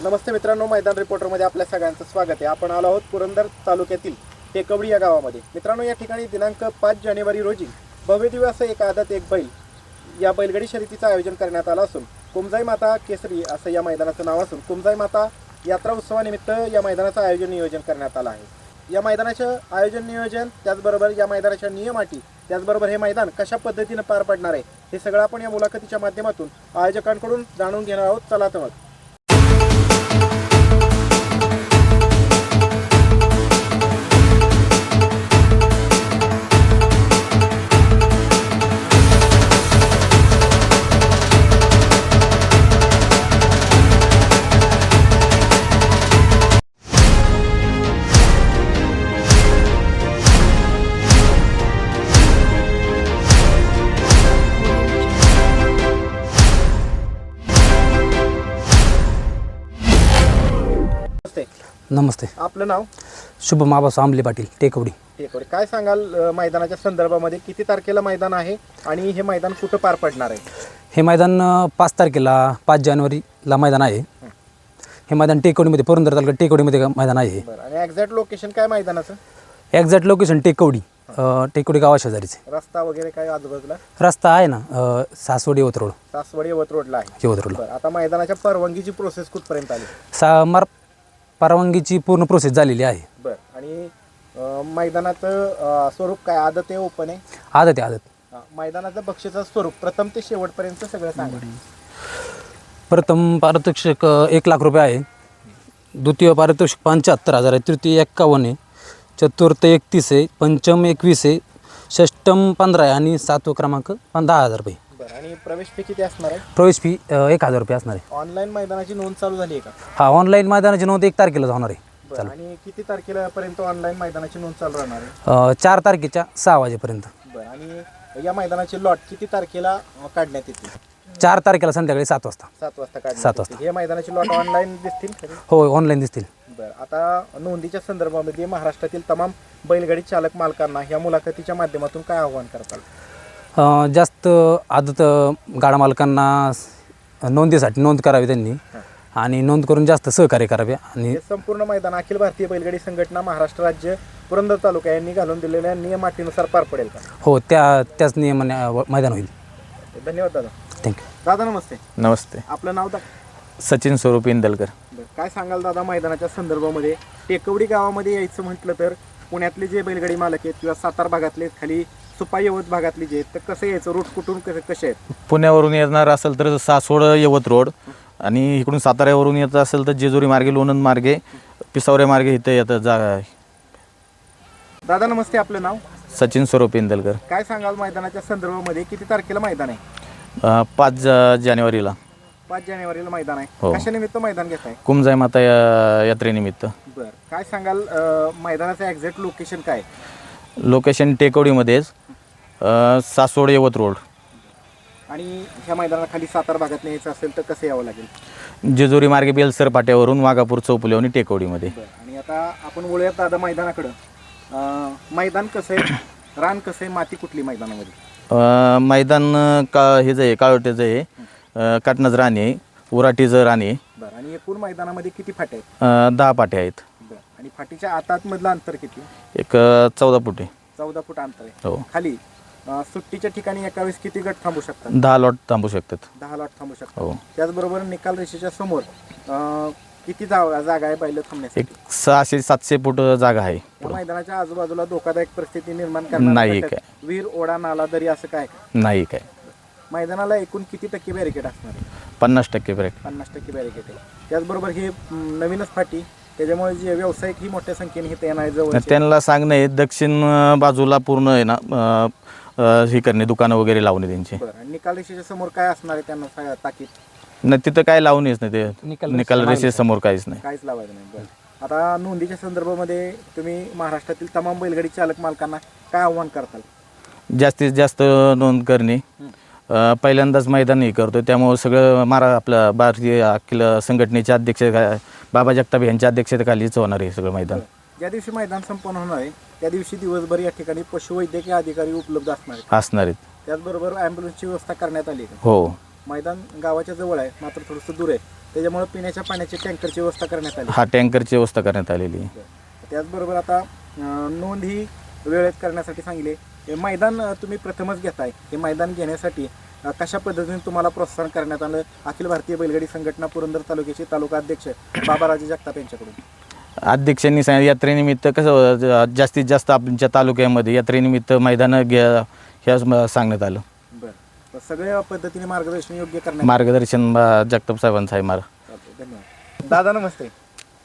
नमस्ते मित्रांनो मैदान रिपोर्टरमध्ये आपल्या सगळ्यांचं स्वागत आहे. आपण आलो आहोत पुरंदर तालुक्यातील टेकवडी या गावामध्ये. मित्रांनो या ठिकाणी दिनांक पाच जानेवारी रोजी भव्यदिव्य असं एक आदत एक बैल या बैलगडी शर्यतीचं आयोजन करण्यात आलं असून कुमजाई माता केसरी असं या मैदानाचं नाव असून कुमजाई माता यात्रा उत्सवानिमित्त या मैदानाचं आयोजन नियोजन करण्यात आलं आहे. या मैदानाचं आयोजन नियोजन त्याचबरोबर या मैदानाच्या नियमाटी त्याचबरोबर हे मैदान कशा पद्धतीनं पार पडणार आहे हे सगळं आपण या मुलाखतीच्या माध्यमातून आयोजकांकडून जाणून घेणार आहोत. चला तर मग. नमस्ते. आपलं नाव? शुभम आबास आंबले पाटील टेकवडी. टेकवडे. काय सांगाल अ, मैदानाच्या संदर्भामध्ये? किती तारखेला मैदान आहे आणि हे मैदान कुठं पार पडणार आहे? हे मैदान अ, पाच तारखेला पाच जानेवारीला मैदान आहे. हे. मैदान टेकवडीमध्ये पुरंदर तालुक्यात टेकवडीमध्ये मैदान आहे बरं. आणि एक्झॅक्ट लोकेशन काय मैदानाचं? एक्झॅक्ट लोकेशन टेकवडी अ, टेकवडी गावा शेजारीचे रस्ता वगैरे काय आजूबाजूला? रस्ता आहे ना अ, सासवडी यवत रोड सासवड यवत रोडला आहे. यवत रोडला बरं. आता मैदानाच्या परवानगीची प्रोसेस कुठपर्यंत आली? सा मार परवानगीची पूर्ण प्रोसेस झालेली आहे. बरं. आणि अ, मैदानाचं अ, स्वरूप काय? आदत आहे ओपन आहे? आदत आहे आदत. मैदानाचं बक्षीचं स्वरूप प्रथम ते शेवटपर्यंत सगळं सांगा. प्रथम पारितोषिक अ, एक लाख रुपये आहे. द्वितीय पारितोषिक पंच्याहत्तर हजार आहे. तृतीय एक्कावन्न आहे. चतुर्थ एकतीस आहे. पंचम एकवीस आहे. षष्टम पंधरा आहे. आणि सातवं क्रमांक पण दहा हजार रुपये. बरं. आणि प्रवेश फी किती असणार आहे? प्रवेश फी अ, एक हजार रुपये असणार आहे. ऑनलाईन मैदानाची नोंद चालू झाली आहे का? हा ऑनलाईन मैदानाची नोंद एक तारखेला होणार आहे. बरं. आणि किती तारखेला पर्यंत ऑनलाईन मैदानाची नोंद चालू राहणार आहे? अ, चार तारखेच्या सहा वाजेपर्यंत. बरं. आणि या मैदानाचे लॉट किती तारखेला अ, काढण्यात येतील? चार तारखेला संध्याकाळी सात वाजता. सात वाजता काढण्यात सात येतील. हे मैदानाचे लॉट ऑनलाईन दिसतील खरे? हो ऑनलाईन दिसतील. बरं. आता नोंदीच्या संदर्भामध्ये महाराष्ट्रातील तमाम बैलगाडी चालक मालकांना या मुलाखतीच्या माध्यमातून काय आव्हान करताल? जास्त आदत गाडा मालकांना स- नोंदीसाठी नोंद करावी त्यांनी. आणि नोंद करून जास्त सहकार्य करावे. आणि हे संपूर्ण मैदान अखिल भारतीय बैलगाडी संघटना महाराष्ट्र राज्य पुरंदर तालुका यांनी घालून दिलेल्या नियम अटीनुसार पार पडेल का? हो त्या त्याच नियमाने अ, मैदान होईल. धन्यवाद दादा. थँक्यू दादा नमस्ते. नमस्ते. आपलं नाव दा सचिन स्वरूप इंदलकर. बरं, काय सांगाल दादा मैदानाच्या संदर्भामध्ये? टेकवडी गावामध्ये यायचं म्हटलं तर पुण्यातले जे बैलगाडी मालक आहेत किंवा सातारा भागातले खाली सुपाई यवत भागातले जे आहेत तर कसं यायचं? रूट कुठून कसे कसे आहेत? पुण्यावरून येणार असेल तर सासवड यवत रोड आणि इकडून साताऱ्यावरून येत असेल तर जेजुरी मार्गे लोणंद मार्गे पिसावरे मार्गे इथं येतं जागा आहे दादा नमस्ते. आपलं नाव? सचिन स्वरूप इंदलकर. काय सांगाल मैदानाच्या संदर्भामध्ये? किती तारखेला मैदान आहे? अं, पाच ज- जानेवारीला. पाच जानेवारीला मैदान आहे. हो. कशानिमित्त मैदान घेत आहे कुमजाई माता या- यात्रेनिमित्त. बरं. काय सांगाल अं, मैदानाचं एक्झॅक्ट लोकेशन काय आहे? लोकेशन टेकवडीमध्येच. अं, सासवड यवत रोड. आणि ह्या मैदानाखाली सातारा भागात यायचं असेल तर कसं यावं लागेल? जेजुरी मार्गे बेलसर पाट्यावरून वाघापूर चौपुल्यावरून टेकवडीमध्ये. बरं आणि आता आपण वळूयात दादा मैदानाकडं. अं, मैदान कसं आहे? रान कसं आहे? माती कुठली मैदानामध्ये? अं, मैदान अं, का हे जे आहे काळोट्याचं आहे. अं, काटनज राणे आहे उराटीचं राणे आहे. बरं आणि एकूण मैदानामध्ये किती फाटे आहेत? अं, दहा पाट्या आहेत. बरं आणि फाटीच्या आतातमधलं अंतर किती? एक अं, चौदा फुटे चौदा फूट अंतर आहे. हो. खाली? अं, सुट्टीच्या ठिकाणी एका वेळेस किती गट थांबू शकतात? दहा लॉट थांबू शकतात. दहा लॉट थांबू शकतात. हो. त्याचबरोबर निकाल रेषेच्या समोर अं, किती जागा जागा आहे बैल थांबण्यासाठी? एक सहाशे सातशे फूट जागा आहे या मैदानाच्या आजूबाजूला धोकादायक परिस्थिती निर्माण करणार नाही काय. विहीर ओढा नाला दरी असं काय? नाही काय. मैदानाला एकूण किती टक्के बॅरिकेड असणार आहे? पन्नास टक्के ब्रेक पन्नास टक्के बॅरिकेड आहे. त्याचबरोबर हे म, नवीनच फाटी त्याच्यामुळे जे व्यावसायिक ही मोठ्या संख्येने इथे येणार आहे जवळ त्यांना सांगणं दक्षिण अं, बाजूला पूर्ण आहे ना अं, हे करणे दुकानं वगैरे लावणे त्यांची. बरं निकाल रेषेच्या समोर काय असणार आहे त्यांना सा- ताकीद? नाही तिथं काय लावणेच नाही ते. निकाल निकाल रेषेसमोर काहीच नाही. काहीच लावायचं नाही बरं. आता नोंदीच्या संदर्भामध्ये तुम्ही महाराष्ट्रातील तमाम बैलगाडी चालक मालकांना काय आव्हान करताल? जास्तीत जास्त नोंद करणे. अं, पहिल्यांदाच मैदान हे करतो त्यामुळं सगळं मारा आपलं भारतीय अखिल संघटनेच्या अध्यक्ष बाबा जगताप यांच्या अध्यक्षतेखालीच होणार आहे सगळं मैदान. ज्या दिवशी मैदान संपन्न होणार आहे. त्या दिवशी दिवसभर या ठिकाणी पशुवैद्यकीय अधिकारी उपलब्ध असणार आहेत. असणार आहेत. त्याचबरोबर ॲम्ब्युलन्सची व्यवस्था करण्यात आली आहे. हो. मैदान गावाच्या जवळ आहे मात्र थोडंसं दूर आहे. त्याच्यामुळे पिण्याच्या पाण्याची टँकरची व्यवस्था करण्यात आली. हा टँकरची व्यवस्था करण्यात आलेली आहे. त्याचबरोबर आता अं, नोंद ही वेळेत करण्यासाठी सांगितले. हे मैदान अं, तुम्ही प्रथमच घेताय. हे मैदान घेण्यासाठी अं, कशा पद्धतीने तुम्हाला प्रोत्साहन करण्यात आलं? अखिल भारतीय बैलगाडी संघटना पुरंदर तालुक्याचे तालुका अध्यक्ष बाबाराजे जगताप यांच्याकडून. अध्यक्षांनी सांगितलं यात्रेनिमित्त कसं जास्तीत जास्त आमच्या तालुक्यामध्ये यात्रेनिमित्त मैदानं घ्या ह्या सांगण्यात आलं. बरं. सगळ्या पद्धतीने मार्गदर्शन योग्य करण्यात मार्गदर्शन बा- जगताप साहेबांचं आहे मार चालतंय. धन्यवाद. दादा नमस्ते.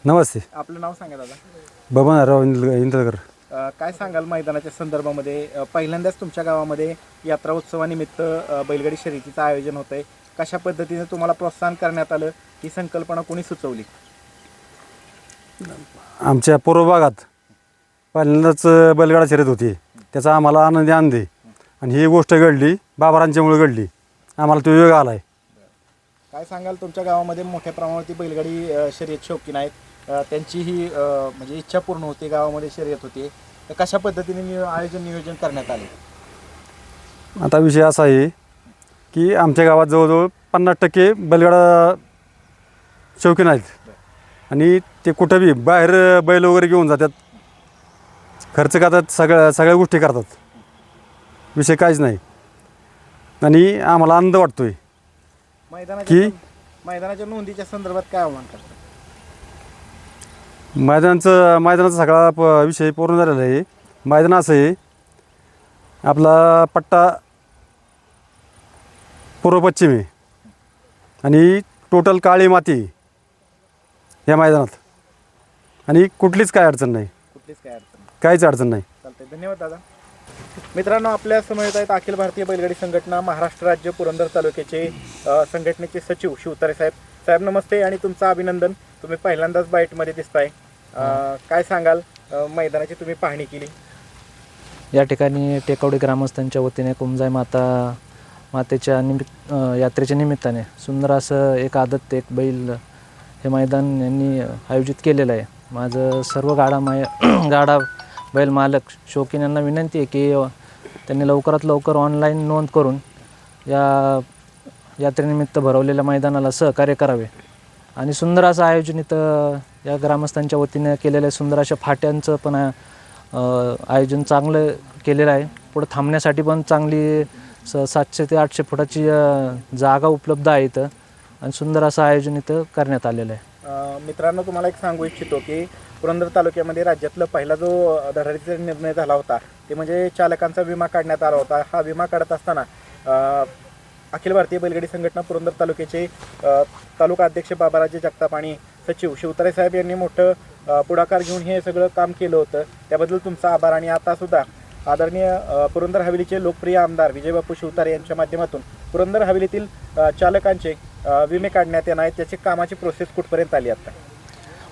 नमस्ते. आपलं नाव सांगा दादा. बबनराव इंदलकर. अ, काय सांगाल मैदानाच्या संदर्भामध्ये? पहिल्यांदाच तुमच्या गावामध्ये यात्रा उत्सवानिमित्त बैलगाडी शर्यतीचं आयोजन होत आहे कशा पद्धतीने तुम्हाला प्रोत्साहन करण्यात आलं? ही संकल्पना कोणी सुचवली? आमच्या पूर्व भागात पहिल्यांदाच बैलगाडा शर्यत होती. त्याचा आम्हाला आनंदी आनंदी आणि ही गोष्ट घडली बाबारांच्यामुळे घडली. आम्हाला तो योग आला आहे काय सांगाल तुमच्या गावामध्ये मोठ्या प्रमाणावरती बैलगाडी अ, शर्यत शौकीन आहेत. अ, त्यांची ही अ, म्हणजे इच्छा पूर्ण होती गावामध्ये शर्यत होती. तर कशा पद्धतीने नियो आयोजन नियोजन करण्यात आले? आता विषय असा आहे की आमच्या गावात जवळजवळ पन्नास टक्के बैलगाडा शौकीन आहेत. आणि ते कुठं बी बाहेर बैल वगैरे घेऊन जातात. खर्च करतात सगळ्या सगळ्या गोष्टी करतात. विषय काहीच नाही. आणि आम्हाला आनंद वाटतो आहे मैदानाच्या की? मैदानाच्या नोंदीच्या संदर्भात काय आव्हान करतात मैदानाचं मैदानाचा सगळा प विषय पूर्ण झालेला आहे. मैदान असं आहे आपला पट्टा पूर्व पश्चिम आहे. आणि टोटल काळी माती या मैदानात. आणि कुठलीच काय अडचण नाही. कुठलीच काय अडचण नाही. काहीच अडचण नाही. चालतंय. धन्यवाद दादा. मित्रांनो आपल्यासमोर येत आहेत अखिल भारतीय बैलगाडी संघटना महाराष्ट्र राज्य पुरंदर तालुक्याचे अ, संघटनेचे सचिव शिवतारे साहेब. साहेब नमस्ते आणि तुमचं अभिनंदन. तुम्ही पहिल्यांदाच बाईटमध्ये दिसताय. अ, काय सांगाल? अ, मैदानाची तुम्ही पाहणी केली. या ठिकाणी टेकवडी ग्रामस्थांच्या वतीने कुमजाई माता मातेच्या निमित्त अ, यात्रेच्या निमित्ताने सुंदर असं एक आदत एक बैल हे मैदान यांनी आयोजित केलेलं आहे. माझं सर्व गाडा माय गाडा बैल मालक शौकीन यांना विनंती आहे की त्यांनी लवकरात लवकर ऑनलाईन नोंद करून या यात्रेनिमित्त भरवलेल्या मैदानाला सहकार्य करावे. आणि सुंदर असं आयोजन इथं या ग्रामस्थांच्या वतीने केलेलं आहे. सुंदर अशा फाट्यांचं पण आयोजन चांगलं केलेलं आहे. पुढं थांबण्यासाठी पण चांगली स सातशे ते आठशे फुटाची जागा उपलब्ध आहे इथं. आणि सुंदर असं आयोजन इथं करण्यात आलेलं आहे. अ, मित्रांनो तुम्हाला एक सांगू इच्छितो की पुरंदर तालुक्यामध्ये राज्यातला पहिला जो अ, धडाडीचा निर्णय झाला होता ते म्हणजे चालकांचा विमा काढण्यात आला होता. हा विमा काढत असताना अ, अखिल भारतीय बैलगाडी संघटना पुरंदर तालुक्याचे अ, तालुका अध्यक्ष बाबाराजे जगताप आणि सचिव शिवतारे साहेब यांनी मोठं अ, पुढाकार घेऊन हे सगळं काम केलं होतं. त्याबद्दल तुमचा आभार आणि आता सुद्धा आदरणीय अ, पुरंदर हवेलीचे लोकप्रिय आमदार विजयबापू शिवतारे यांच्या माध्यमातून पुरंदर हवेलीतील अ, चालकांचे विमे काढण्यात येणार आहेत त्याची कामाची प्रोसेस कुठपर्यंत आली आता?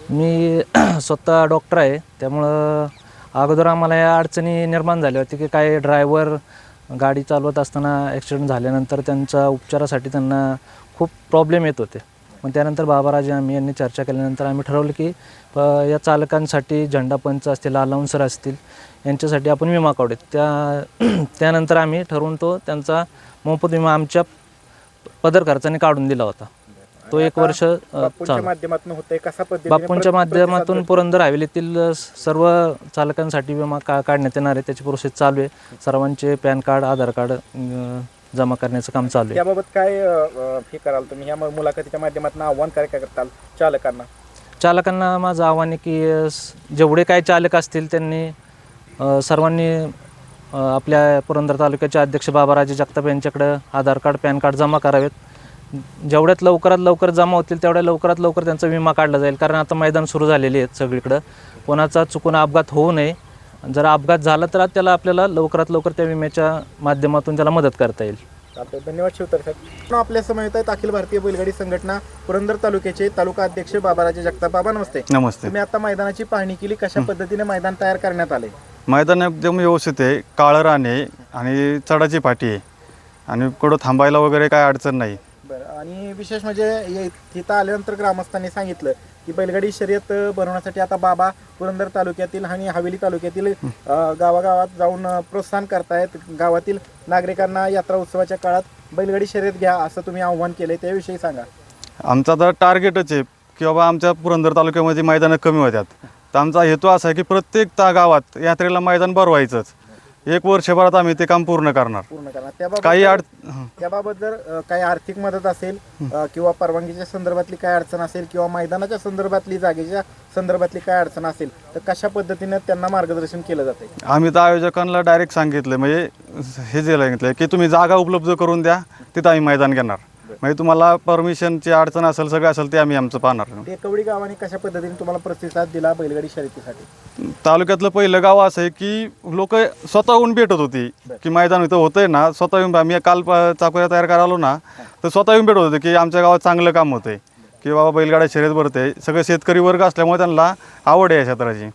मी स्वतः डॉक्टर आहे. त्यामुळं अगोदर आम्हाला या अडचणी निर्माण झाल्या होत्या की काही ड्रायव्हर गाडी चालवत असताना ॲक्सिडेंट झाल्यानंतर त्यांचा उपचारासाठी त्यांना खूप प्रॉब्लेम येत होते. मग त्यानंतर बाबाराजे आम्ही यांनी चर्चा केल्यानंतर आम्ही ठरवलं की प या चालकांसाठी झेंडा पंच असतील अलाउन्सर असतील यांच्यासाठी आपण विमा काढू त्या त्यानंतर आम्ही ठरवून तो त्यांचा मोफत विमा आमच्या पदर खर्चाने काढून दिला होता. तो एक वर्ष बापूंच्या चालू. माध्यमातून होतंय कसा पद्धतीने? बापूंच्या प्रति- माध्यमातून पुरंदर हवेलीतील अ, सर्व चालकांसाठी विमा का काढण्यात येणार आहे. त्याची प्रोसेस चालू आहे. सर्वांचे पॅन कार्ड आधार कार्ड अ, जमा करण्याचं काम चालू आहे. त्याबाबत काय अ, अ, हे कराल तुम्ही? या मुलाखतीच्या माध्यमातून आव्हान काय काय करताल चालकांना? चालकांना माझं आव्हान आहे की अ, स- जेवढे काही चालक असतील त्यांनी अ, सर्वांनी आपल्या पुरंदर तालुक्याचे अध्यक्ष बाबाराजे जगताप यांच्याकडं आधार कार्ड पॅन कार्ड जमा करावेत. जेवढ्यात लवकरात लवकर जमा होतील तेवढ्या लवकरात लवकर त्यांचा विमा काढला जाईल. कारण आता मैदान सुरू झालेले आहेत सगळीकडं. कोणाचा चुकून अपघात होऊ नये. जर अपघात झाला तर त्याला आपल्याला लवकरात लवकर त्या विम्याच्या माध्यमातून त्याला मदत करता येईल. धन्यवाद शिवतर साहेब. आपल्यासमोर येत आहेत अखिल भारतीय बैलगाडी संघटना पुरंदर तालुक्याचे तालुका अध्यक्ष बाबाराजे जगताप. बाबा नमस्ते. नमस्ते. तुम्ही आता मैदानाची पाहणी केली. कशा पद्धतीने मैदान तयार करण्यात आले मैदान एकदम व्यवस्थित आहे. काळं रान आहे आणि चढाची पाठी आहे. आणि कुठं थांबायला वगैरे काय अडचण नाही. बरं आणि विशेष म्हणजे ये- तिथं आल्यानंतर ग्रामस्थांनी सांगितलं की बैलगाडी शर्यत अ, भरवण्यासाठी आता बाबा पुरंदर तालुक्यातील आणि हवेली तालुक्यातील अ, गावागावात जाऊन अ, प्रोत्साहन करतायत. गावातील नागरिकांना यात्रा उत्सवाच्या काळात बैलगाडी शर्यत घ्या असं तुम्ही आव्हान केलंय त्याविषयी सांगा. आमचा तर टार्गेटच आहे की बाबा आमच्या पुरंदर तालुक्यामध्ये मैदानं कमी होत्यात. तर आमचा हेतू असा आहे की प्रत्येक ता गावात यात्रेला मैदान भरवायचंच. एक वर्षभरात आम्ही ते काम पूर्ण करणार. पूर्ण करणार. त्याबाबत काही अड. त्याबाबत जर अ, काही आर्थिक मदत असेल अ, किंवा परवानगीच्या संदर्भातली काय अडचण असेल किंवा मैदानाच्या संदर्भातली जागेच्या संदर्भातली काय अडचण असेल तर कशा पद्धतीने त्यांना मार्गदर्शन केलं जाते आम्ही तर आयोजकांना डायरेक्ट सांगितलं म्हणजे हे जे सांगितलं की तुम्ही जागा उपलब्ध करून द्या तिथं आम्ही मैदान घेणार. म्हणजे तुम्हाला परमिशनची अडचण असेल सगळं असेल ते आम्ही आमचं पाहणार. टेकवडी गावाने कशा पद्धतीने तुम्हाला प्रतिसाद दिला बैलगाडी शर्यतीसाठी? तालुक्यातलं पहिलं गाव असं आहे की लोक स्वतःहून भेटत होती की मैदान इथं होतंय ना स्वतः येऊन मी काल प- चाकोऱ्या तयार करायला ना तर स्वतः येऊन भेटत होते की आमच्या गावात चांगलं काम होतंय की बाबा बैलगाड्या शर्यत भरते सगळं शेतकरी वर्ग असल्यामुळे त्यांना आवड आहे या क्षेत्राची.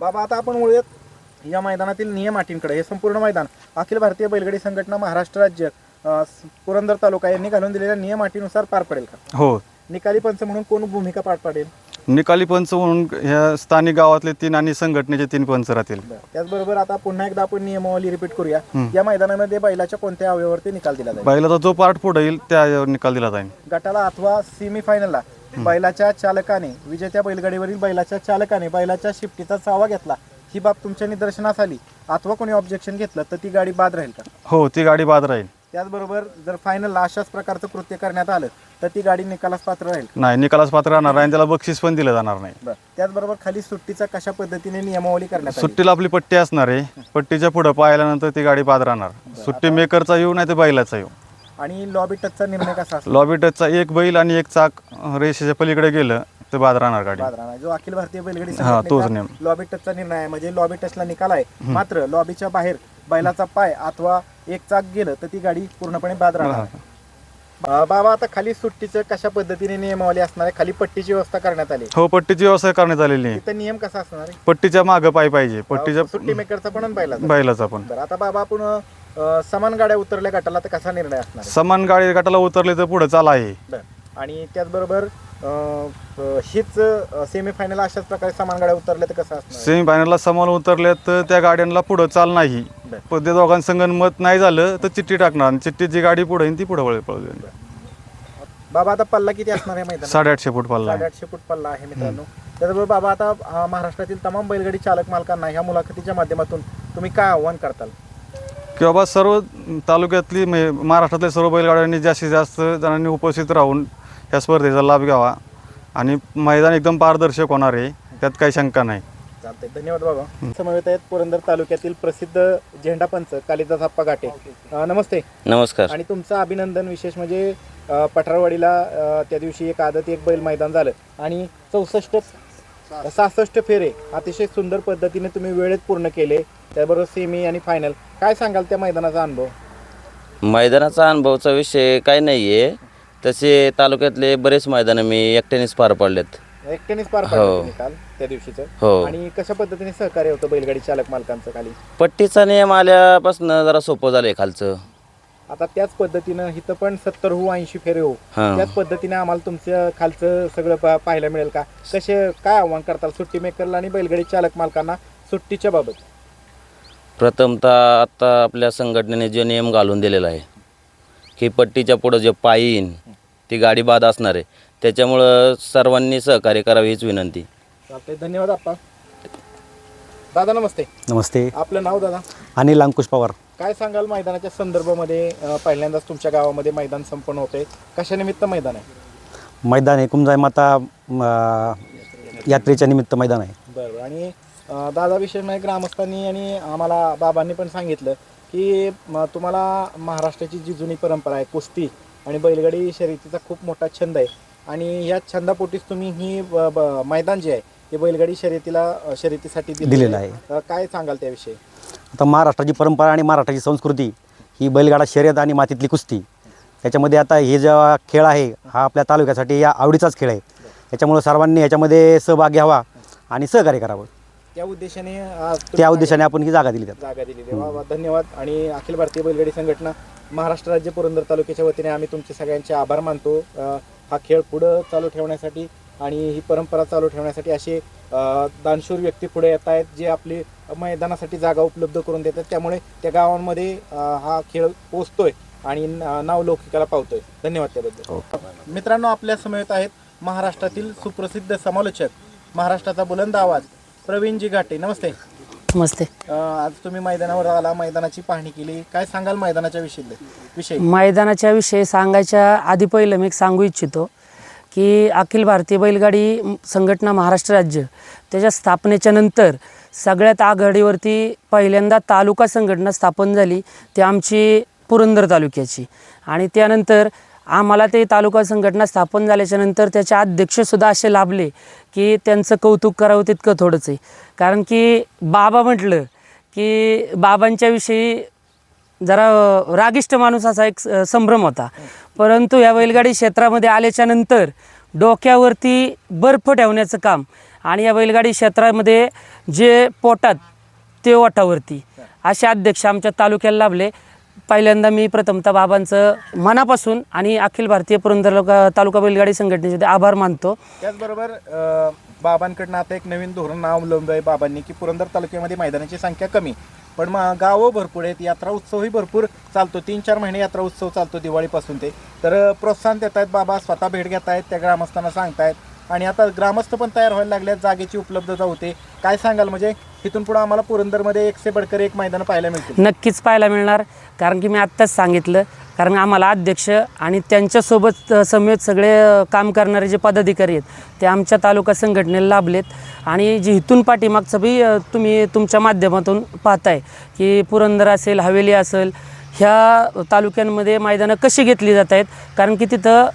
बाबा आता आपण वळूयात या मैदानातील नियम अटींकडे हे संपूर्ण मैदान अखिल भारतीय बैलगाडी संघटना महाराष्ट्र राज्य अ, स- पुरंदर तालुका यांनी घालून दिलेल्या नियम अटीनुसार पार पडेल का? हो. निकाली पंच म्हणून कोण भूमिका पार पाडेल? निकाली पंच म्हणून ह्या स्थानिक गावातले तीन आणि संघटनेचे तीन पंच राहतील. त्याचबरोबर आता पुन्हा एकदा आपण नियमावली रिपीट करूया. या मैदानामध्ये बैलाच्या कोणत्या अवयवावरती निकाल दिला जाईल? बैलाचा जो पार्ट पुढे येईल त्या निकाल दिला जाईल. गटाला अथवा सेमी फायनलला बैलाच्या चालकाने विजेत्या बैलगाडीवरील बैलाच्या चालकाने बैलाच्या शिफ्टीचा चावा घेतला. ही बाब तुमच्या निदर्शनास आली. अथवा कोणी ऑब्जेक्शन घेतलं तर ती गाडी बाद राहील का? हो ती गाडी बाद राहील. त्याचबरोबर जर फायनलला अशाच प्रकारचं कृत्य करण्यात आलं तर ती गाडी निकालास पात्र राहील. नाही निकालास पात्र राहणार आणि त्याला बक्षीस पण दिलं जाणार नाही. बरं. त्याचबरोबर खाली सुट्टीचा कशा पद्धतीने नियमावली करण्यात आली? सुट्टीला आपली पट्टी असणार आहे. पट्टीच्या पुढं पाहिल्यानंतर ती गाडी बाद राहणार. सुट्टी मेकरचा येऊ नाही तर बैलाचा येऊ. आणि लॉबी टचचा निर्णय कसा असतो लॉबी टचचा एक बैल आणि एक चाक रेषेच्या पलीकडे गेलं तर बाद राहणार गाडी. बाद राहणार. जो अखिल भारतीय बैलगाडी तोच संघटनेचा नियम. लॉबी टचचा निर्णय आहे. म्हणजे लॉबी टचला निकाल आहे. मात्र लॉबीच्या बाहेर बैलाचा पाय अथवा एक चाक गेलं तर ती गाडी पूर्णपणे बाद राहणार. अं, बाबा आता खाली सुट्टीचं कशा पद्धतीने नियमावली असणार आहे? खाली पट्टीची व्यवस्था करण्यात आली. हो पट्टीची व्यवस्था करण्यात आलेली आहे. तिथं नियम कसा असणार आहे? पट्टीच्या मागं पाय पाहिजे. पट्टीच्या सुट्टी मेकरचा पण आणि बैलाचा पण. बरं आता बाबा आपण अं, समान गाड्या उतरल्या गटाला तर कसा निर्णय असणार आहे? समान गाडी गटाला उतरली तर पुढे चाल आहे. बरं आणि त्याचबरोबर हीच सेमीफायनल अशाच प्रकारे समान गाड्या उतरल्या तर कसं असणार आहे? सेमी फायनलला समान उतरले तर त्या गाड्यांना पुढं चाल नाही बरं. पण मत नाही झालं तर चिठ्ठी टाकणार आणि चिठ्ठीत जी गाडी पुढे येईल ती पुढे वळ पळू देईल. बाबा आता पल्ला किती असणार आहे मैदान साडेआठशे फूट पल्ला आहे. साडेआठशे फूट पल्ला आहे मित्रांनो त्याचबरोबर बाबा आता अं, महाराष्ट्रातील तमाम बैलगाडी चालक मालकांना ह्या मुलाखतीच्या माध्यमातून तुम्ही काय आव्हान करताल की बाबा सर्व तालुक्यातली म्हणजे महाराष्ट्रातल्या सर्व बैलगाड्यांनी जास्तीत जास्त जणांनी उपस्थित राहून या स्पर्धेचा लाभ घ्यावा. आणि मैदान एकदम पारदर्शक होणार आहे. त्यात काही शंका नाही. चालतंय. धन्यवाद बाबा. समवेत आहेत पुरंदर तालुक्यातील प्रसिद्ध झेंडा पंच कालिदास आप्पा घाटे. अं, नमस्ते. नमस्कार. आणि तुमचं अभिनंदन विशेष म्हणजे अ, पठारवाडीला अ, त्या दिवशी एक आदत एक बैल मैदान झालं. आणि चौसष्ट सहासष्ट फेरे अतिशय सुंदर पद्धतीने तुम्ही वेळेत पूर्ण केले. त्याबरोबर सेमी आणि फायनल काय सांगाल त्या मैदानाचा अनुभव? मैदानाचा अनुभवचा विषय काय नाही आहे तसे तालुक्यातले बरेच मैदानं मी एकट्यानेच पार पाडलेत. एकट्यानेच पार हो. पडलं तुम्ही काल त्या दिवशीचं? हो. आणि कशा पद्धतीने सहकार्य होतं बैलगाडी चालक मालकांचं खाली? पट्टीचा नियम आल्यापासून जरा सोपं झालंय खालचं. आता त्याच पद्धतीनं इथं पण सत्तर हो ऐंशी फेरे हो हां. त्याच पद्धतीने आम्हाला तुमचं खालचं सगळं पा- पाहायला मिळेल का? कसे काय आव्हान करताल सुट्टी मेकरला आणि बैलगाडी चालक मालकांना सुट्टीच्या बाबत? प्रथमतः आत्ता आपल्या संघटनेने जे नियम घालून दिलेला आहे की पट्टीच्या पुढं जे पायी येईन ती गाडी बाद असणार आहे. त्याच्यामुळं सर्वांनी सहकार्य करावे हीच विनंती. चालतंय. धन्यवाद आप्पा. दादा नमस्ते. नमस्ते. आपलं नाव दादा? अनिल अंकुश पवार. काय सांगाल मैदानाच्या संदर्भामध्ये? अं, पहिल्यांदाच तुमच्या गावामध्ये मैदान संपन्न होते कशानिमित्त मैदान आहे? मैदान आहे कुमजाई माता यात्रेच्या निमित्त मैदान आहे. बरं आणि अं, दादा विशेष म्हणजे ग्रामस्थांनी आणि आम्हाला बाबांनी पण सांगितलं की म, तुम्हाला महाराष्ट्राची जी जुनी परंपरा आहे कुस्ती आणि बैलगाडी शर्यतीचा खूप मोठा छंद आहे. आणि या छंदापोटीच तुम्ही ही ब- ब- मैदान जे आहे हे बैलगाडी शर्यतीला अं, शर्यतीसाठी दिलेलं आहे. अं, काय सांगाल त्याविषयी? आता महाराष्ट्राची परंपरा आणि महाराष्ट्राची संस्कृती ही बैलगाडा शर्यत आणि मातीतली कुस्ती. त्याच्यामध्ये आता हे जेव्हा खेळ आहे हा आपल्या तालुक्यासाठी या आवडीचाच खेळ आहे. त्याच्यामुळं सर्वांनी याच्यामध्ये सहभाग घ्यावा आणि सहकार्य करावं. त्या उद्देशाने आज तुम्ही त्या उद्देशाने आपण ही जागा दिली जागा दिलेली वा वा धन्यवाद. आणि अखिल भारतीय बैलगाडी संघटना महाराष्ट्र राज्य पुरंदर तालुक्याच्या वतीने आम्ही तुमचे सगळ्यांचे आभार मानतो. हा खेळ पुढं चालू ठेवण्यासाठी आणि ही परंपरा चालू ठेवण्यासाठी असे दानशूर व्यक्ती पुढे येत आहेत जे आपली मैदानासाठी जागा उपलब्ध करून देतात. त्यामुळे त्या गावांमध्ये हा खेळ पोचतोय आणि नाव लौकिकाला पावतोय. धन्यवाद त्याबद्दल. मित्रांनो आपल्या समवेत आहेत महाराष्ट्रातील सुप्रसिद्ध समालोचक महाराष्ट्राचा बुलंद आवाज प्रवीणजी घाटे. नमस्ते. नमस्ते अ, आज तुम्ही मैदानावर आला मैदानाची पाहणी केली. काय सांगाल मैदानाच्या विषयी विषयी? मैदानाच्या विषयी सांगायच्या आधी पहिलं मी एक सांगू इच्छितो की अखिल भारतीय बैलगाडी संघटना महाराष्ट्र राज्य त्याच्या स्थापनेच्या नंतर सगळ्यात आघाडीवरती पहिल्यांदा तालुका संघटना स्थापन झाली ती आमची पुरंदर तालुक्याची. आणि त्यानंतर आम्हाला ते तालुका संघटना स्थापन झाल्याच्यानंतर त्याचे अध्यक्षसुद्धा असे लाभले की त्यांचं कौतुक करावं तितकं थोडंच आहे कारण की बाबा म्हटलं की बाबांच्याविषयी जरा रागिष्ट माणूस असा एक स- संभ्रम होता. परंतु या बैलगाडी क्षेत्रामध्ये आल्याच्यानंतर डोक्यावरती बर्फ ठेवण्याचं काम आणि या बैलगाडी क्षेत्रामध्ये जे पोटात ते ओठावरती असे अध्यक्ष आमच्या तालुक्याला लाभले. पहिल्यांदा मी प्रथमतः बाबांचं मनापासून आणि अखिल भारतीय पुरंदर लोका- तालुका बैलगाडी संघटनेचे ते आभार मानतो. त्याचबरोबर अ, बाबांकडनं आता एक नवीन धोरण अवलंबलं आहे बाबांनी की पुरंदर तालुक्यामध्ये मैदानाची संख्या कमी. पण मग गावं भरपूर आहेत यात्रा उत्सवही भरपूर चालतो तीन चार महिने यात्रा उत्सव चालतो दिवाळीपासून ते. तर अ, प्रोत्साहन देत आहेत बाबा स्वतः भेट घेत आहेत त्या ग्रामस्थांना सांगतायत. आणि आता ग्रामस्थ पण तयार व्हायला लागल्यात जागेची उपलब्धता होते. काय सांगाल? म्हणजे इथून पुढे आम्हाला पुरंदरमध्ये एकशे बडकर एक मैदान पाहायला मिळतील. नक्कीच पाहायला मिळणार. कारण की मी आत्ताच सांगितलं कारण आम्हाला अध्यक्ष आणि त्यांच्यासोबत समेत सगळे काम करणारे जे पदाधिकारी आहेत ते आमच्या तालुका संघटनेला लाभलेत. आणि जे इथून पाठीमागचं बी तुम्ही तुमच्या माध्यमातून पाहताय की पुरंदर असेल हवेली असेल ह्या तालुक्यांमध्ये मैदानं कशी घेतली जात आहेत? कारण की तिथं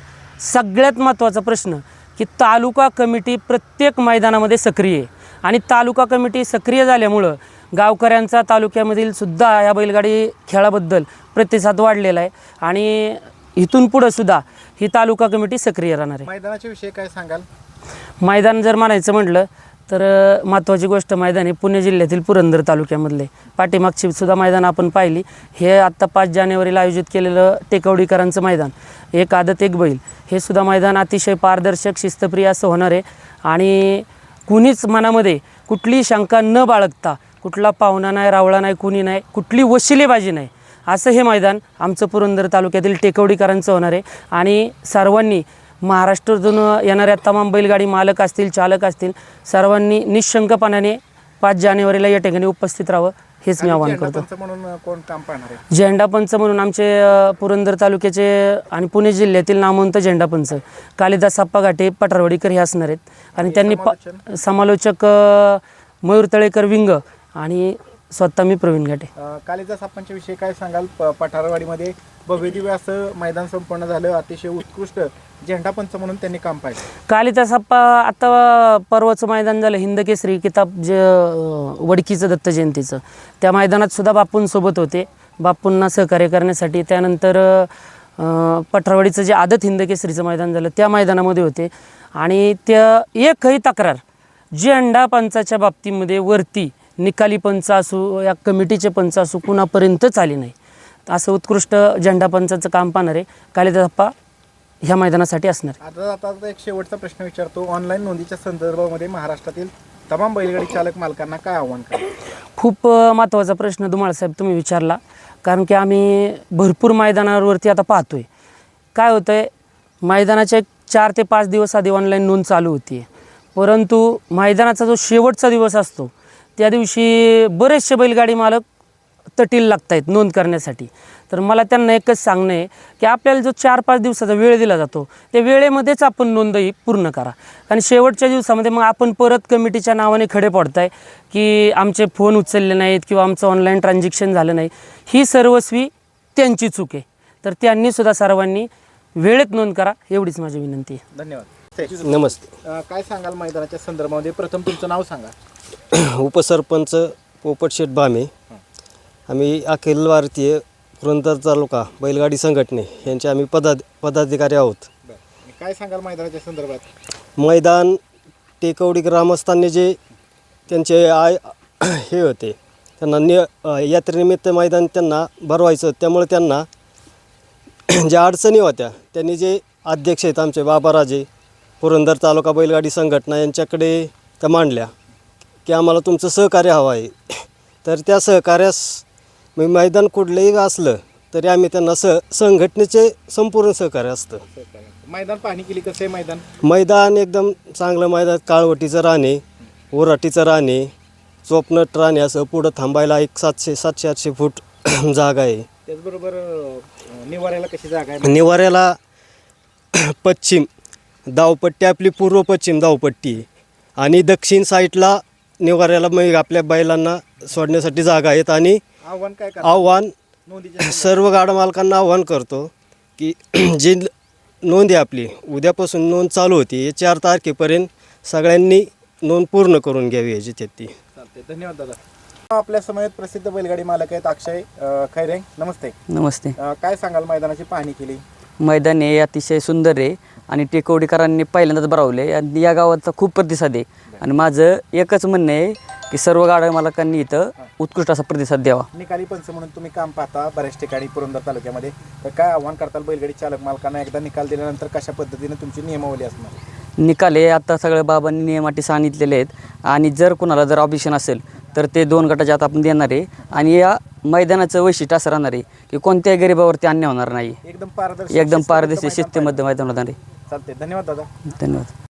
सगळ्यात महत्त्वाचा प्रश्न की तालुका कमिटी प्रत्येक मैदानामध्ये सक्रिय आहे. आणि तालुका कमिटी सक्रिय झाल्यामुळं गावकऱ्यांचा तालुक्यामधील सुद्धा या बैलगाडी खेळाबद्दल प्रतिसाद वाढलेला आहे. आणि इथून पुढं सुद्धा ही तालुका कमिटी सक्रिय राहणार आहे. मैदानाच्या विषयी काय सांगाल? मैदान जर म्हणायचं म्हटलं तर महत्त्वाची गोष्ट मैदान आहे. पुणे जिल्ह्यातील पुरंदर तालुक्यामधले. पाठीमागची सुद्धा मैदान आपण पाहिली. हे आत्ता पाच जानेवारीला आयोजित केलेलं टेकवडीकरांचं मैदान एक आदत एक बैल. हे सुद्धा मैदान अतिशय पारदर्शक शिस्तप्रिय असं होणार आहे. आणि कुणीच मनामध्ये कुठलीही शंका न बाळगता कुठला पाहुणा नाही रावळा नाही कुणी नाही कुठली वशिलेबाजी नाही. असं हे मैदान आमचं पुरंदर तालुक्यातील टेकवडीकरांचं होणार आहे. आणि सर्वांनी महाराष्ट्रातून येणाऱ्या तमाम बैलगाडी मालक असतील चालक असतील सर्वांनी निशंकपणाने पाच जानेवारीला या ठिकाणी उपस्थित राहावं हेच मी आवाहन करतो. झेंडापंच म्हणून आमचे पुरंदर तालुक्याचे आणि पुणे जिल्ह्यातील नामवंत झेंडापंच कालिदास आप्पा घाटे पठारवाडीकर हे असणार आहेत. आणि त्यांनी प समालोचक मयूर तळेकर विंग आणि स्वतः मी प्रवीण घाटे. अ, कालिदास आपणच्या विषयी काय सांगाल? प- पठारवाडीमध्ये भव्य दिव्य असं मैदान संपन्न झालं अतिशय उत्कृष्ट झेंडापंच म्हणून त्यांनी काम पाहिलं. कालिदास आप्पा आता परवाचं मैदान झालं हिंद केसरी किताब जे अ, वडकीचं दत्त जयंतीचं. त्या मैदानात सुद्धा बापूंसोबत होते. बापूंना सहकार्य करण्यासाठी त्यानंतर अ, पठरावडीचं जे आदत हिंद केसरीचं मैदान झालं त्या मैदानामध्ये होते. आणि त्या एकही तक्रार झेंडा पंचाच्या बाबतीमध्ये वरती निकाली पंच असू या कमिटीचे पंच असू कुणापर्यंतच आली नाही. असं उत्कृष्ट झेंडा पंचाचं काम पाहणार आप्पा ह्या मैदानासाठी असणार. आता आता एक शेवटचा प्रश्न विचारतो. ऑनलाईन नोंदीच्या संदर्भामध्ये महाराष्ट्रातील तमाम बैलगाडी चालक मालकांना काय आव्हान करा खूप महत्त्वाचा प्रश्न साहेब तुम्ही विचारला. कारण की आम्ही भरपूर मैदानावरती आता पाहतोय. काय होतं आहे मैदानाच्या एक चार ते पाच दिवस आधी ऑनलाईन नोंद चालू होती परंतु मैदानाचा जो शेवटचा दिवस असतो त्या दिवशी बरेचसे बैलगाडी मालक तटील लागत आहेत नोंद करण्यासाठी. तर मला त्यांना एकच सांगणं आहे की आपल्याला जो चार पाच दिवसाचा वेळ दिला जातो त्या वेळेमध्येच आपण नोंदही पूर्ण करा. कारण शेवटच्या दिवसामध्ये मग आपण परत कमिटीच्या नावाने खडे पडताय की आमचे फोन उचलले नाहीत किंवा आमचं ऑनलाईन ट्रान्झॅक्शन झालं नाही. ही सर्वस्वी त्यांची चूक आहे. तर त्यांनी सुद्धा सर्वांनी वेळेत नोंद करा एवढीच माझी विनंती आहे. धन्यवाद. नमस्ते. काय सांगाल मैदानाच्या संदर्भामध्ये? प्रथम तुमचं नाव सांगा. उपसरपंच पोपटशेठ बामे आम्ही अखिल भारतीय पुरंदर तालुका बैलगाडी संघटने यांचे आम्ही पदा पदाधिकारी आहोत. काय सांगाल मैदानाच्या संदर्भात? मैदान टेकवडी ग्रामस्थांनी जे त्यांचे आय हे होते त्यांना नि यात्रेनिमित्त मैदान त्यांना भरवायचं त्यामुळे त्यांना ज्या अडचणी होत्या त्यांनी जे अध्यक्ष आहेत आमचे बाबाराजे पुरंदर तालुका बैलगाडी संघटना यांच्याकडे त्या मांडल्या. की आम्हाला तुमचं सहकार्य हवं आहे. तर त्या सहकार्यास मी मैदान कुठलंही असलं तर आम्ही त्यांना स संघटनेचे संपूर्ण सहकार्य असतं. मैदान पाहणी केली कसं आहे मैदान? मैदान एकदम चांगलं मैदान काळवटीचं राणे ओराटीचं राणे चोपनट राणे असं पुढं थांबायला एक सातशे सातशे आठशे फूट जागा आहे. त्याचबरोबर निवाऱ्याला कशी जागा आहे? निवाऱ्याला पश्चिम धावपट्टी आपली पूर्व पश्चिम धावपट्टी. आणि दक्षिण साईडला निवाऱ्याला मग आपल्या बैलांना सोडण्यासाठी जागा आहेत आणि आव्हान काय आव्हान नोंदीच्या सर्व गाडा मालकांना आव्हान करतो की जी नोंद आहे आपली उद्यापासून नोंद चालू होती हे चार तारखेपर्यंत सगळ्यांनी नोंद पूर्ण करून घ्यावी याची ती चालते धन्यवाद दादा. आपल्या समयात प्रसिद्ध बैलगाडी मालक आहेत अक्षय अं, खैरे. नमस्ते. नमस्ते. अं, काय सांगाल मैदानाची पाहणी केली? मैदान हे अतिशय सुंदर आहे आणि टेकवडीकरांनी पहिल्यांदाच बरावले आणि या गावाचा खूप प्रतिसाद आहे. आणि माझं एकच म्हणणं आहे की सर्व गाड्या मालकांनी इथं उत्कृष्ट असा प्रतिसाद द्यावा. निकाली पंच म्हणून तुम्ही काम पाहता बऱ्याच ठिकाणी पुरंदर तालुक्यामध्ये. तर काय आव्हान करताल बैलगाडी चालक मालकांना एकदा निकाल दिल्यानंतर कशा पद्धतीने तुमची नियमावली असणार? निकाल हे आता सगळ्या बाबांनी नियमाटी सांगितलेले आहेत. आणि जर कुणाला जर ऑब्जेक्शन असेल तर ते दोन गटाच्या आत आपण देणार आहे. आणि या मैदानाचं वैशिष्ट्य असं राहणार आहे की कोणत्याही गरिबावरती अन्याय होणार नाही. एकदम पारदर्शक एकदम पारदर्शी मैदान शिस्तीमध्ये मैदान होणार आहे. चालते धन्यवाद दादा. धन्यवाद.